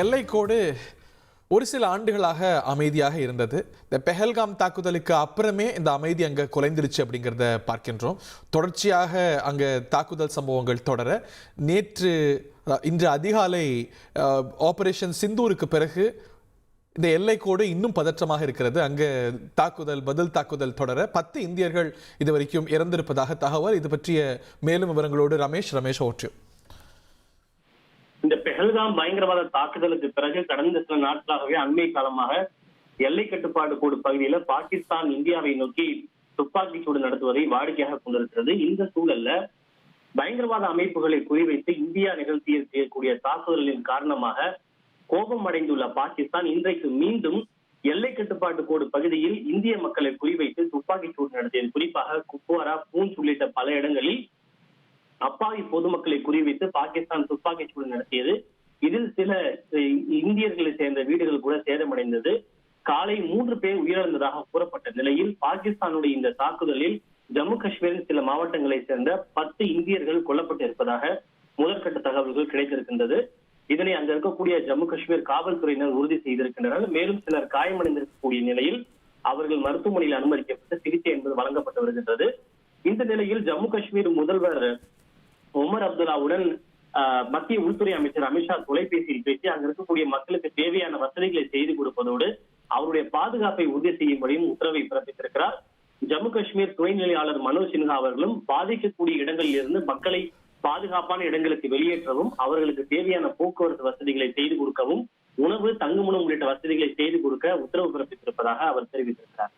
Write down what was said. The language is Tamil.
எல்லைக்கோடு ஒரு சில ஆண்டுகளாக அமைதியாக இருந்தது. இந்த பெஹல்காம் தாக்குதலுக்கு அப்புறமே இந்த அமைதி அங்கே குலைந்துருச்சு அப்படிங்கிறத பார்க்கின்றோம். தொடர்ச்சியாக அங்கே தாக்குதல் சம்பவங்கள் தொடர நேற்று இன்று அதிகாலை ஆபரேஷன் சிந்தூருக்கு பிறகு இந்த எல்லைக்கோடு இன்னும் பதற்றமாக இருக்கிறது. அங்கே தாக்குதல் பதில் தாக்குதல் தொடர பத்து இந்தியர்கள் இதுவரைக்கும் இறந்திருப்பதாக தகவல். இது பற்றிய மேலும் விவரங்களோடு ரமேஷ் ரமேஷ் ஓற்று பெஹல்காம் பயங்கரவாத தாக்குதலுக்கு பிறகு கடந்த சில நாட்களாகவே அண்மை காலமாக எல்லை கட்டுப்பாடு கோடு பகுதியில பாகிஸ்தான் இந்தியாவை நோக்கி துப்பாக்கி சூடு நடத்துவதை வாடிக்கையாக கொண்டிருக்கிறது. இந்த சூழல்ல பயங்கரவாத அமைப்புகளை குறிவைத்து இந்தியா நிகழ்த்திய செய்யக்கூடிய தாக்குதலின் காரணமாக கோபம் அடைந்துள்ள பாகிஸ்தான் இன்றைக்கு மீண்டும் எல்லை கட்டுப்பாட்டு கோடு பகுதியில் இந்திய மக்களை குறிவைத்து துப்பாக்கி சூடு நடத்தியது. குறிப்பாக குப்வாரா பூஞ்ச் உள்ளிட்ட பல இடங்களில் அப்பாவி பொதுமக்களை குறிவைத்து பாகிஸ்தான் துப்பாக்கி சூடு நடத்தியது. இதில் சில இந்தியர்களை சேர்ந்த வீடுகள் கூட சேதமடைந்தது. காலை மூன்று பேர் உயிரிழந்ததாக கூறப்பட்ட நிலையில் பாகிஸ்தானுடைய இந்த தாக்குதலில் ஜம்மு காஷ்மீரின் சில மாவட்டங்களை சேர்ந்த பத்து இந்தியர்கள் கொல்லப்பட்டு இருப்பதாக முதற்கட்ட தகவல்கள் கிடைத்திருக்கின்றது. இதனை அங்க இருக்கக்கூடிய ஜம்மு காஷ்மீர் காவல்துறையினர் உறுதி செய்திருக்கின்றனர். மேலும் சிலர் காயமடைந்திருக்கக்கூடிய நிலையில் அவர்கள் மருத்துவமனையில் அனுமதிக்கப்பட்டு சிகிச்சை என்பது வழங்கப்பட்டு வருகின்றது. இந்த நிலையில் ஜம்மு காஷ்மீர் முதல்வர் உமர் அப்துல்லாவுடன் மத்திய உள்துறை அமைச்சர் அமித்ஷா தொலைபேசியில் பேசி அங்க இருக்கக்கூடிய மக்களுக்கு தேவையான வசதிகளை செய்து கொடுப்பதோடு அவருடைய பாதுகாப்பை உறுதி செய்யும்படியும் உத்தரவை பிறப்பித்திருக்கிறார். ஜம்மு காஷ்மீர் துணைநிலையாளர் மனோஜ் சின்ஹா அவர்களும் பாதிக்கக்கூடிய இடங்களில் இருந்து மக்களை பாதுகாப்பான இடங்களுக்கு வெளியேற்றவும் அவர்களுக்கு தேவையான போக்குவரத்து வசதிகளை செய்து கொடுக்கவும் உணவு தங்குமுணம் உள்ளிட்ட வசதிகளை செய்து கொடுக்க உத்தரவு பிறப்பித்திருப்பதாக அவர் தெரிவித்திருக்கிறார்.